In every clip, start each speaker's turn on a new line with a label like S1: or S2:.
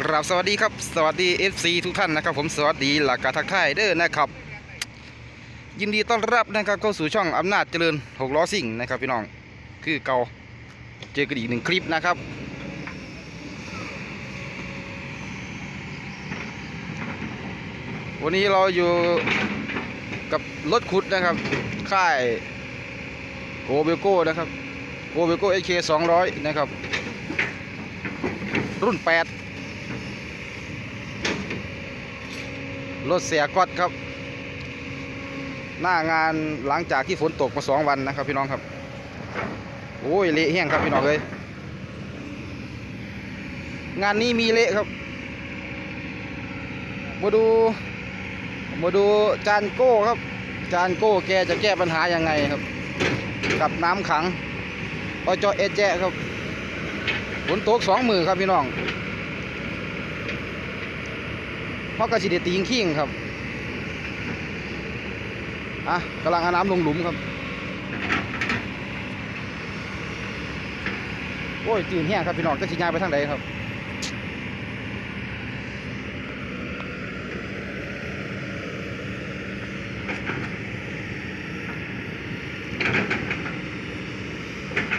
S1: กราบสวัสดีครับสวัสดี FC ทุกท่านนะครับผมสวัสดีหลักการทักทายเด้อนะครับ ยินดีต้อนรับนะครับเข้าสู่ช่องอำนาจเจริญหกล้อสิ่งนะครับพี่น้องคือเก่าเจอกันอีกหนึ่งคลิปนะครับ วันนี้เราอยู่กับรถขุดนะครับ ค่ายโกเบโก้นะครับโกเบโก้เอเคสองร้อยนะครับ รุ่น8 รถเสียก๊อตครับ หน้างานหลังจากที่ฝนตกมาสองวันนะครับ พี่น้องครับ โอ้ยเละแห้งครับพี่น้องเลยงานนี้มีเละครับ มาดู มาดูจานโก้ครับ จานโก้แกจะแก้ปัญหายังไงครับ กับน้ำขังอจอเอเจครับฝนตกสองมือครับพี่น้อง เพรากระสิเดตีงขิงครับอะกำลังเอาน้ำลงหลุมครับ โอ้ยตื่นแห้งครับพี่น้องจะสิยายไปทางใดครับ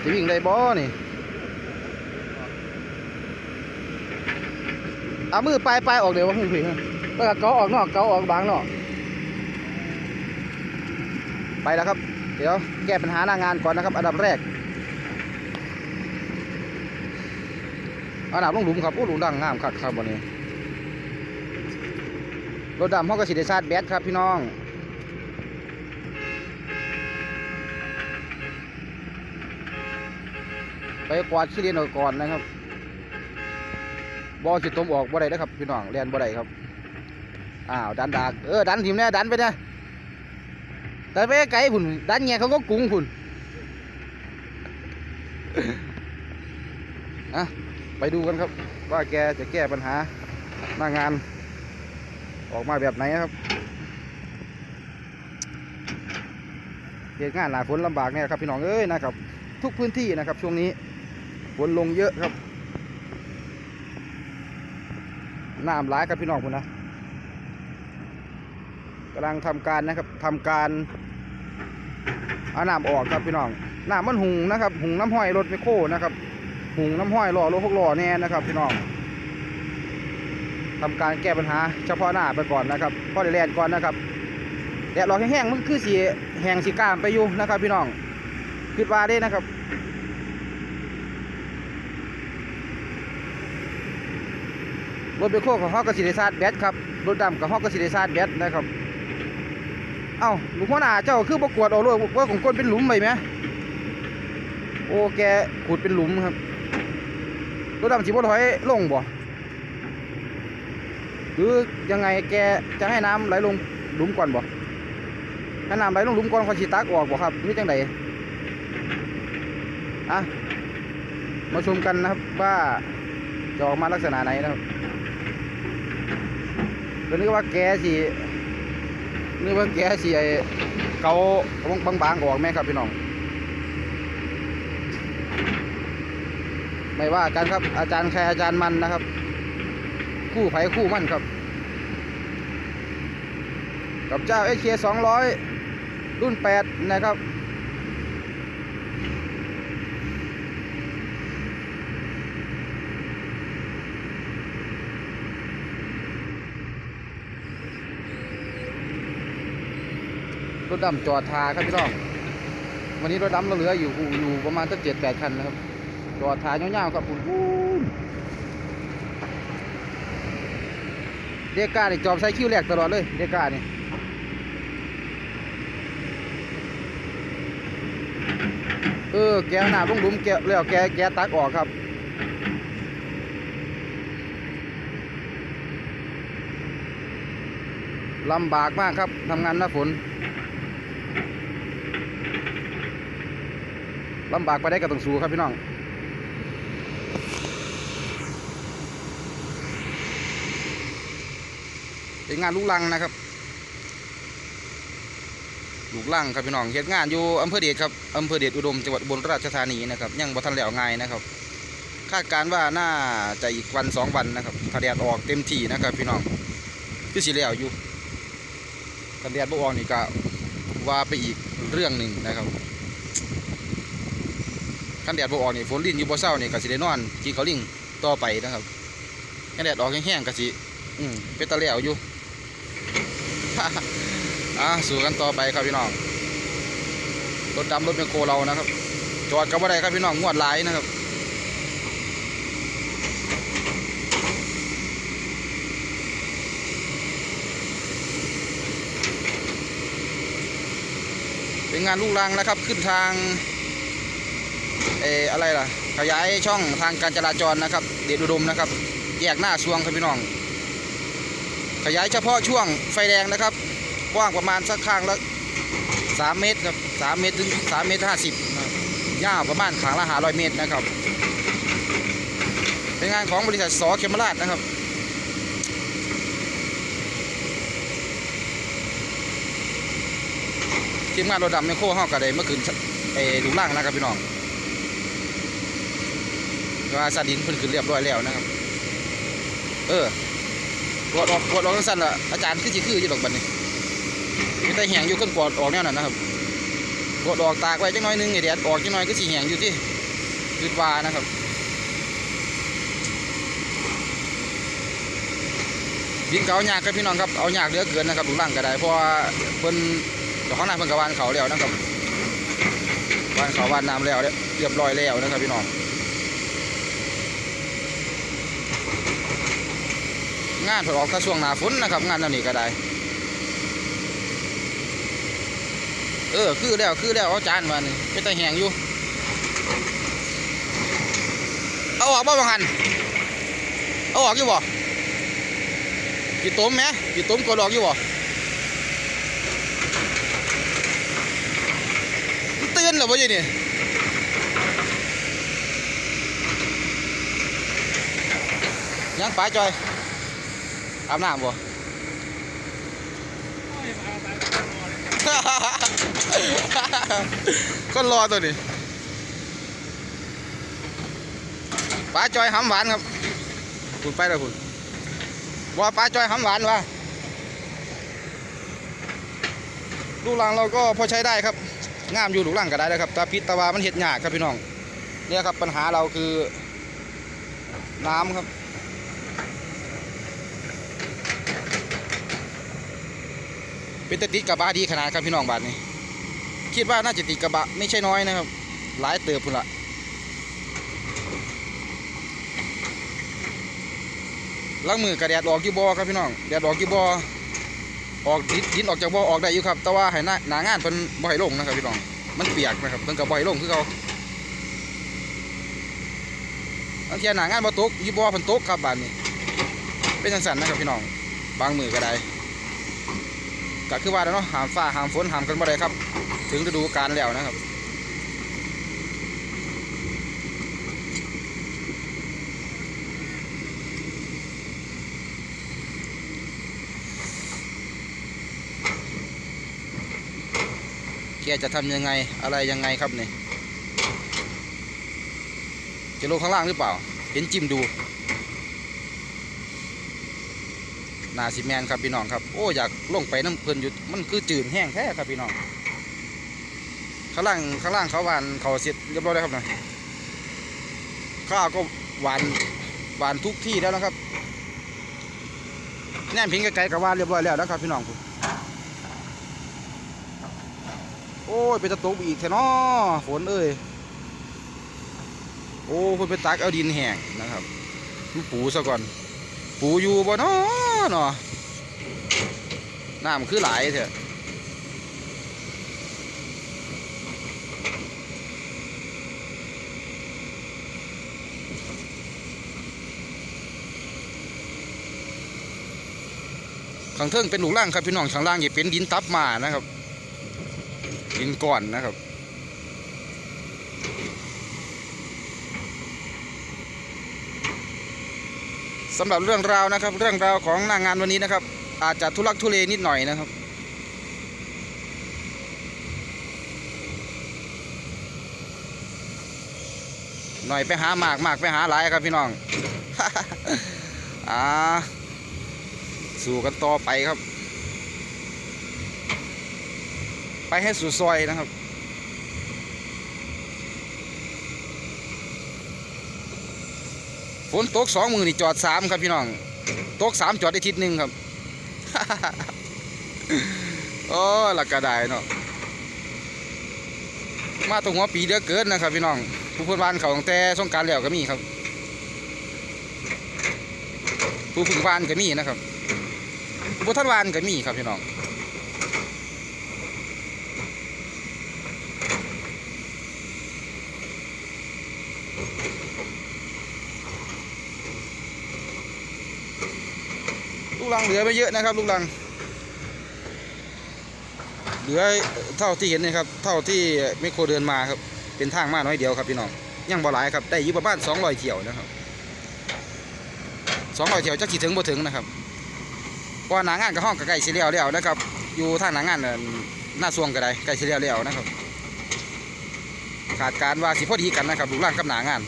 S1: จะวิ่งได้บ่นี่ เอามือปลายปลายออกเดี๋ยวว่าพึ่งพึ่งแล้วก็เกาออกนอกเกาออกบางนอก ไปแล้วครับ เดี๋ยวแก้ปัญหาหน้างานก่อนนะครับอันดับแรกอาหนาบลงหลุมครับโอ้หลุมดังงามคักครับวันนี้รถดำห้องกระสิเดชาร์แบตครับพี่น้องไปกวาดขี้เลียนออกก่อนนะครับ บอสิตมออกบ่ได้นะครับพี่น้องเรียนบ่ได้ครับอ้าวดันดากเออดันทีมเนี่ยดันไปนี่ยดันไปไกลพุ่นดันเงี้ยเขาก็กุ้งพุ่นอะไปดูกันครับ ว่าแกจะแก้ปัญหาหน้างาน ออกมาแบบไหนครับเหตุงานหนาฝนลำบากเนี่ยครับพี่น้องเอ้ยนะครับ ทุกพื้นที่นะครับ ช่วงนี้ฝนลงเยอะครับ น้ำร้ายครับพี่น้องคุณนะกำลังทำการนะครับทำการเอาน้ำออกครับพี่น้องน้ำมันหุงนะครับ หุงน้ำห้อยรถไมโครนะครับ หุงน้ำห้อยหล่อรถหกล้อแน่นะครับ พี่น้องทำการแก้ปัญหาเฉพาะหน้าไปก่อนนะครับพ่อได้แลนก่อนนะครับแดดร้อนแห้งๆมันคือสีแห้งสีกลามไปอยู่นะครับ พี่น้องคิดว่าได้นะครับ รถเบโคของฮอกกสิเดซาดแบตครับรถดำกับฮอกกสิเดซาดแบตนะครับเอ้าลูกหัวหน้าเจ้าคือประกวดเอาเลยว่าของคนเป็นหลุมไปไหมโอ้แกขุดเป็นหลุมครับรถดำสิบ่ถอยลงบ่หรือยังไงแกจะให้น้ำไหลลงหลุมก่อนบ่ให้น้ำไหลลงหลุมก่อนคอยสิตักออกบ่ครับนี่จังไดอะมาชมกันนะครับว่าจะออกมาลักษณะไหนนะครับ ก็นึกว่าแกสินึกว่าแกสิไอเกาบางบางๆออกแม่ครับพี่น้อง ไม่ว่ากันครับ อาจารย์ใครอาจารย์มันนะครับ คู่ไผคู่มั่นครับ กับเจ้าเอเคสองร้อยรุ่นแปดนะครับ ร ถดำจอดทาครับพี่น้อง วันนี้รถดำเราเหลืออยู่อยู่ประมาณสักเจ็ดแปดคันนะครับ จอดทาเงาวๆครับคุณปูนเดก้านี่จอบใส่คิ้วแรกตลอดเลยเดก้านี่เออแกเอาหน้าลงหลุมแกแล้วแกแกตักออกครับลำบากมากครับทำงานหน้าฝน ลำบากไปได้ก็ต้องสู้ครับพี่น้องเป็นงานลูกลังนะครับ ลูกลังครับพี่น้องเหตุงานอยู่อำเภอเดชครับอำเภอเดชอุดมจังหวัดอุบลราชธานีนะครับ ยังบ่ทันแล้วง่ายนะครับ คาดการว่าน่าจะอีกวันสองวันนะครับถ้าแดดออกเต็มที่นะครับ พี่น้องคือสิแล้วอยู่ถ้าแดดบ่ออกนี่ก็ว่าไปอีกเรื่องหนึ่งนะครับ คันแดดบ่ออกนี่ฝนลิ้นอยู่บ่เศร้านี่ก็สิได้นอนกินข้าวลิงต่อไปนะครับคันแดดออกแห้งๆก็สิอืมเป็นตะแล้วอยู่อะสู่กันต่อไปครับพี่น้องรถดำรถเป็นโคเรานะครับ จอดกับว่าไดครับพี่น้องงวดหลายนะครับเป็นงานลูกรังนะครับขึ้นทาง เอออะไรล่ะ ขยายช่องทางการจราจรนะครับ เดชอุดมนะครับ แยกหน้าซวงครับพี่น้อง ขยายเฉพาะช่วงไฟแดงนะครับกว้างประมาณสักข้างละสามเมตรครับสามเมตรถึงสามเมตรห้าสิบยาวประมาณขางละหาร้อยเมตรนะครับ เป็นงานของบริษัทสอเคมราชนะครับทีมงานรถดำไมโครห้องกระไดเมื่อคืนเออดูล่างนะครับพี่น้อง ว่าซาดินเพิ่นขึ้นเรียบร้อยแล้วนะครับ เออปวดออกปวดออกสั้นละอาจารย์คือสิคืออยู่ดอกบัดนี้มีแต่แหงอยู่ขึ้นปวดออกแนวนั้นนะครับปวดออกตากไว้จังน้อยนึงไอแดดออกจังน้อยก็สิแหงอยู่ที่คือว่านะครับดินเกาหยากครับพี่น้องครับเอาหยากเหลือเกินนะครับดูล่างก็ได้เพราะว่าเพิ่นเจ้าของนาเพิ่นกวานเขาแล้วนะครับวานเขาวานน้ำแล้วเรียบร้อยแล้วนะครับพี่น้อง งานเพิ่นออกถ้าช่วงหน้าฝนนะครับ งานแนวนี้ก็ได้ เออ คือแล้วคือแล้วเอาจานมานี่เป็นตาแหงอยู่ เอาออกบ่บางหันเอาออกอยู่บ่กี่ต้มไหมกี่ต้มกดออกอยู่บ่ตื่นหรือวะยี่นี่ยังป้าจอย อาบน้ำบ่คนรอตัวนี้ป้าจอยหำหวานครับคุณไปแล้วคุณว่าป้าจอยหำหวานวะลูกหลังเราก็พอใช้ได้ครับงามอยู่หลูกหลังก็ได้นะครับแตาพิษตะวามันเห็ดยากครับพี่น้องเนี่ยครับปัญหาเราคือน้ำครับ เป็นตติดกระบะดีขนาดครับพี่น้องบาทนี้ คิดว่าน่าจะติดกระบะไม่ใช่น้อยนะครับ หลายเติบพุ่นละลังมือกระแดดออกกี่บอครับพี่น้องแดดออกกี่บอออกดินดินออกจากบอออกได้อยู่ครับ แต่ว่าให้หน้าหนางานเพิ่นบ่ให้ลงนะครับพี่น้อง มันเปียกนะครับเพิ่นก็บ่ให้ลงคือเขาอันเทียหนางานบ่ตกอยู่บ่เพิ่นตกครับบ้านนี้ เป็นจังซั่นนะครับพี่น้อง บางมือก็ได้ ก็คือว่าเนาะหามฟ้าหามฝนหามกันบ่ได้ครับ ถึงฤดูกาลแล้วนะครับแกจะทำยังไงอะไรยังไงครับเนี่ยจะลงข้างล่างหรือเปล่า เห็นจิ้มดู นาซีแมนครับพี่น้องครับโอ้อยากลงไปน้ำเพลินอยู่มันคือจืดแห้งแท้ครับพี่น้องข้างล่างข้างล่างเขาหวานเขาเสร็จเรียบร้อยแล้วครับนะข้าวก็หวานหวานทุกที่แล้วนะครับแนมพิงไกลๆกับหวานเรียบร้อยแล้วนะครับพี่น้องผมโอ้ยเป็นตะตกอีกแท้เนาะฝนเอ้ยโอ้คนไปตักเอาดินแห้งนะครับปูซะก่อน ปูอยู่บ่เนาะ เนาะน้ำคือหลายเถอะข้างเทิงเป็นหลูกล่างครับพี่น้องข้างล่างอย่าเป็นดินตับมานะครับดินก่อนนะครับ สำหรับเรื่องราวนะครับ เรื่องราวของหน้างงานวันนี้นะครับ อาจจะทุลักทุเลนิดหน่อยนะครับนน่อยไปหาหมากหมากไปหาหลายครับพี่น้องอ่าสู้กันต่อไปครับ ไปให้สุดซอยนะครับ ฝนตกสองมือนี่จอดสามครับพี่น้องตกสามจอดได้ทิศหนึ่งครับโอ้หลักกระไดเนาะมาตรงหัวปีเดือเกินนะครับพี่น้องผู้พูดวานเขาตั้งแต่สงการแล้วก็มีครับ ผู้พึ่งวานก็มีนะครับผู้ท่านวานก็มีครับพี่น้อง ลังเหลือไม่เยอะนะครับ ลูกลัง เหลือเท่าที่เห็นนะครับ เท่าที่ไม่โครเดินมาครับ เป็นทางมากน้อยเดียวครับพี่น้องยังบ่หลายครับได้อยู่ประมาณ200เที่ยวนะครับ200เที่ยวจะกี่ถึงบ่ถึงนะครับเพราะว่าหนางานกับห้องกับไก่เสียแล้วแล้วนะครับ อยู่ทางหนางานน่ะหน้าสวงก็ได้ไก่เสียแล้วแล้วนะครับ ขาดการว่าสิพอดีกันนะครับลูกร่างกับหนางาน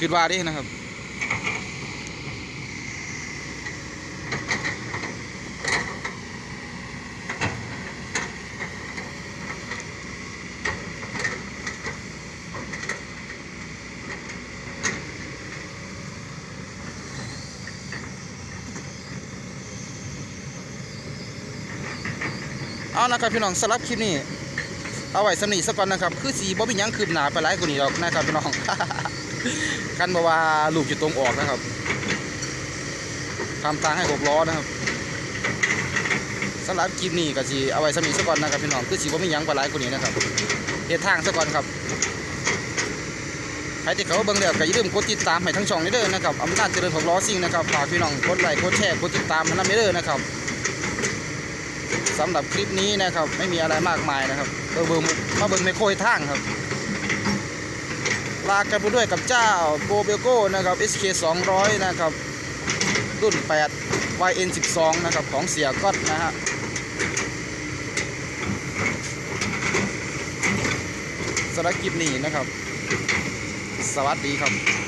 S1: คิดว่าดินะครับ เอานะครับพี่น้องสำหรับคลิปนี้เอาไว้สำนีสักก่อนนะครับคือสีบ่มีหยังคืบหนาไปหลายกว่านี้หรอกนะครับพี่น้องคันบอกว่าลูกจะตรงออกนะครับทำทางให้หกล้อนะครับสำหรับคลิปนี้ก็สีเอาไว้สำนีสักก่อนนะครับพี่น้องคือสีบ่มีหยังไปหลายกว่านี้นะครับเฮ็ดทางสักก่อนครับใครที่เขาเบิ่งแล้วก็อย่าลืมกดติดตามให้ทั้งช่องนี้เด้อนะครับอำนาจเจริญหกล้อซิ่งนะครับฝากพี่น้องกดไลค์กดแชร์กดติดตามให้นำเด้อนะครับ สำหรับคลิปนี้นะครับ ไม่มีอะไรมากมายนะครับเออเบิ่งมาเบิ่งไม่โคยทางครับ ลากันไปด้วยกับเจ้าโกเบโก้นะครับ SK 200นะครับรุ่น 8 YN 12นะครับของเสียก๊อตนะฮะสำหรับคลิปนี้นะครับ สวัสดีครับ